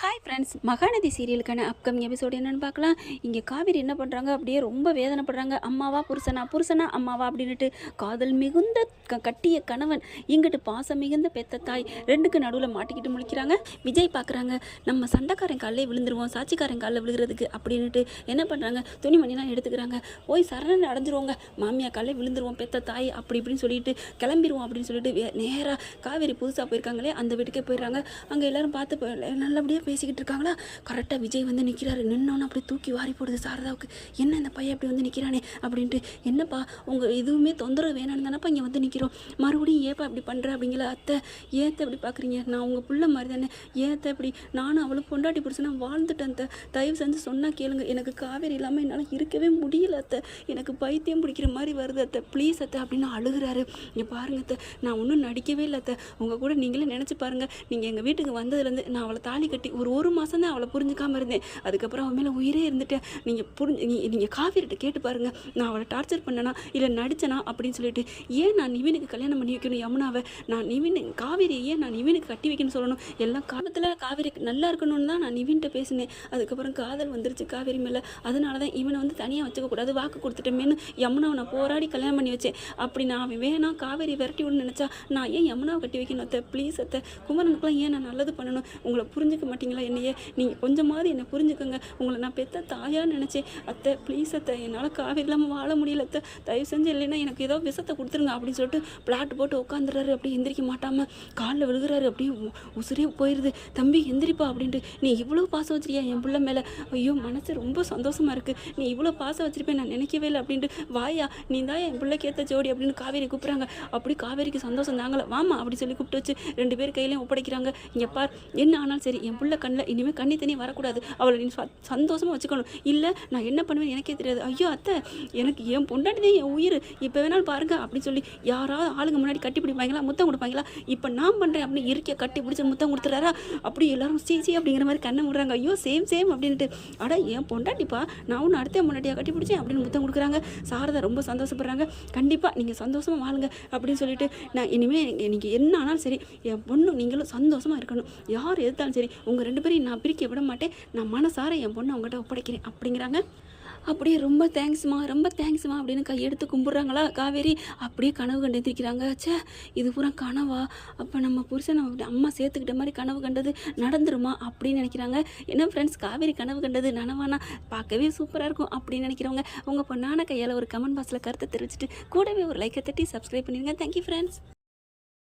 Hi friends Mahanadi சீரியலுக்கான upcoming episode என்னென்னு பார்க்கலாம். இங்கே காவேரி என்ன பண்ணுறாங்க அப்படியே ரொம்ப வேதனைப்படுறாங்க. அம்மாவா புருஷனா? புருஷனா அம்மாவா? அப்படின்னுட்டு காதல் மிகுந்த க கட்டிய கணவன் இங்கிட்டு பாசம் மிகுந்த பெத்த தாய் ரெண்டுக்கு நடுவில் மாட்டிக்கிட்டு முழிக்கிறாங்க. விஜய் பார்க்குறாங்க நம்ம சண்டைக்காரன் காலிலே விழுந்துருவோம் சாட்சிக்காரன் காலில் விழுகிறதுக்கு அப்படின்னுட்டு என்ன பண்ணுறாங்க துணிமணிலாம் எடுத்துக்கிறாங்க. போய் சரணன் அடைஞ்சிருவோங்க. மாமியா காலில் விழுந்துருவோம் பெத்த தாய் அப்படி இப்படின்னு சொல்லிட்டு கிளம்பிடுவோம் அப்படின்னு சொல்லிட்டு நேராக காவேரி புதுசாக போயிருக்காங்களே அந்த வீட்டுக்கே போயிடுறாங்க. அங்கே எல்லோரும் பார்த்து நல்லபடியாக பேசிக்கிட்டு இருக்காங்களா கரெக்டாக விஜய் வந்து நிற்கிறாரு நின்னோன்னு அப்படியே தூக்கி வாரி போடுது சாரதாவுக்கு. என்ன இந்த பையன் அப்படி வந்து நிற்கிறானே அப்படின்ட்டு. என்னப்பா உங்கள் எதுவுமே தொந்தரவு வேணான்னு தானப்பா இங்கே வந்து நிற்கிறோம் மறுபடியும் ஏப்பா இப்படி பண்ணுற அப்படிங்கிற அத்தை? ஏத்த இப்படி பார்க்குறீங்க நான் உங்கள் பிள்ளை மாதிரி தானே. ஏத்த இப்படி நானும் அவளுக்கு பொண்டாட்டி பிடிச்சனா வாழ்ந்துட்டேன் அத்தை. தயவு செஞ்சு சொன்னால் கேளுங்க. எனக்கு காவேரி இல்லாமல் என்னால் இருக்கவே முடியல அத்தை. எனக்கு பைத்தியம் பிடிக்கிற மாதிரி வருது அத்தை. ப்ளீஸ் அத்தை அப்படின்னு அழுகுறாரு. இங்கே பாருங்க அத்தை. நான் ஒன்றும் நடிக்கவே இல்லை அத்தை. உங்கள் கூட நீங்களே நினச்சி பாருங்கள் நீங்கள் எங்கள் வீட்டுக்கு வந்ததுலேருந்து நான் அவளை தாலி கட்டி ஒரு ஒரு மாதம் தான் அவளை புரிஞ்சுக்காமல் இருந்தேன். அதுக்கப்புறம் அவன் மேலே உயிரே இருந்துட்டேன். நீங்கள் புரிஞ்சு நீ நீங்கள் காவிரிட்ட கேட்டு பாருங்கள் நான் அவளை டார்ச்சர் பண்ணனா இல்லை நடித்தனா அப்படின்னு சொல்லிட்டு ஏன் நான் நிவினுக்கு கல்யாணம் பண்ணி வைக்கணும் யமுனாவை? நான் நிவின் காவேரி ஏன் நான் நிவினுக்கு கட்டி வைக்கணும்னு சொல்லணும்? எல்லாம் காலத்தில் காவேரி நல்லா இருக்கணும்னு தான் நான் நிவின்கிட்ட பேசினேன். அதுக்கப்புறம் காதல் வந்துருச்சு காவேரி மேலே. அதனால தான் இவனை வந்து தனியாக வச்சுக்கக்கூடாது வாக்கு கொடுத்துட்டேமேனு யமுனாவை நான் போராடி கல்யாணம் பண்ணி வச்சேன். அப்படி நான் அவன் வேணாம் காவேரி விரட்டி விடணும்னு நினச்சா நான் ஏன் யமுனாவை கட்டி வைக்கணும் அத்தை? ப்ளீஸ் அத்தை. குமரனுக்குலாம் ஏன் நான் நல்லது பண்ணணும்? உங்களை புரிஞ்சுக்க மாட்டீங்களா என்னையே? நீங்கள் கொஞ்சமாவது என்னை புரிஞ்சுக்கோங்க. உங்களை நான் பெத்த தாயாக நினச்சேன். அத்தை ப்ளீஸ் அத்தை என்னால் காவேரி இல்லாமல் வாழ முடியல அத்தை. தயவு செஞ்சு இல்லைன்னா எனக்கு ஏதோ விஷத்தை கொடுத்துருங்க அப்படின்னு சொல்லிட்டு பிளாட் போட்டு உட்காந்துறாரு அப்படி எந்திரிக்க மாட்டாமல் காலில் விழுகிறாரு. அப்படியே உ- உசுரே போயிடுது தம்பி எந்திரிப்பா அப்படின்ட்டு. நீ இவ்வளோ பாசம் வச்சிருக்கியா என் பிள்ளை மேலே? ஐயோ மனசு ரொம்ப சந்தோஷமா இருக்குது நீ இவ்வளோ பாசம் வச்சிருப்பேன் நான் நினைக்கவே இல்லை அப்படின்ட்டு. வாயா நீ தான் என் பிள்ளைக்கு ஏற்ற ஜோடி அப்படின்னு காவேரி கூப்பிட்றாங்க. அப்படி காவேரிக்கு சந்தோஷம் தாங்களே வாமா அப்படி சொல்லி கூப்பிட்டு வச்சு ரெண்டு பேர் கையிலையும் ஒப்படைக்கிறாங்க. இங்கே பார் என்ன ஆனாலும் சரி என் பிள்ளை கண்ணில் இனிமேல் கண்ணி தண்ணி வரக்கூடாது. அவளை நீ சந்தோஷமாக வச்சுக்கணும். இல்லை நான் என்ன பண்ணுவேன் எனக்கே தெரியாது. ஐயோ அத்தை எனக்கு என் பொண்டாட்டி தான் என் உயிர். இப்போ வேணாலும் பாருங்க அப்படின்னு சொல்லி யாராவது ஆளுங்க முன்னாடி கட்டி பிடிப்பாங்களா முத்தம் கொடுப்பாங்களா? இப்போ நான் பண்ணுறேன் அப்படின்னு இருக்கிய கட்டி பிடிச்ச முத்தம் கொடுத்துறாரா? அப்படி எல்லாரும் சீ அப்படிங்கிற மாதிரி கண்ணை விடுறாங்க ஐயோ சேம் சேம் அப்படின்ட்டு அட என் பொண்டாட்டிப்பா நான் ஒன்று அடுத்த முன்னாடியாக கட்டி பிடிச்சேன் அப்படின்னு முத்தம் கொடுக்குறாங்க. சாரதா ரொம்ப சந்தோஷப்படுறாங்க. கண்டிப்பாக நீங்கள் சந்தோஷமாக வாழுங்க அப்படின்னு சொல்லிட்டு நான் இனிமேல் நீங்கள் என்ன ஆனாலும் சரி என் பொண்ணு நீங்களும் சந்தோஷமாக இருக்கணும். யார் எதிர்த்தாலும் சரி உங்கள் ரெண்டு பேரையும் நான் பிரிக்க விட மாட்டேன். நான் மனசார என் பொண்ணை அவங்ககிட்ட ஒப்படைக்கிறேன் அப்படிங்கிறாங்க. அப்படியே ரொம்ப தேங்க்ஸ்மா ரொம்ப தேங்க்ஸ்மா அப்படின்னு கையெடுத்து கும்பிட்றாங்களா காவேரி. அப்படியே கனவு கண்டு எந்திரிக்கிறாங்க. ச்சே இது பூரா கனவா? அப்போ நம்ம புருஷனை அப்படி அம்மா சேர்த்துக்கிட்ட மாதிரி கனவு கண்டது நடந்துருமா அப்படின்னு நினைக்கிறாங்க. என்ன ஃப்ரெண்ட்ஸ் காவேரி கனவு கண்டது நனவானா? பார்க்கவே சூப்பராக இருக்கும் அப்படின்னு நினைக்கிறவங்க உங்கள் பொண்ணான கையால் ஒரு கமெண்ட் பாக்ஸில் கருத்தை தெரிவிச்சிட்டு கூடவே ஒரு லைக்கை தட்டி சப்ஸ்கிரைப் பண்ணிடுங்க. Thank you friends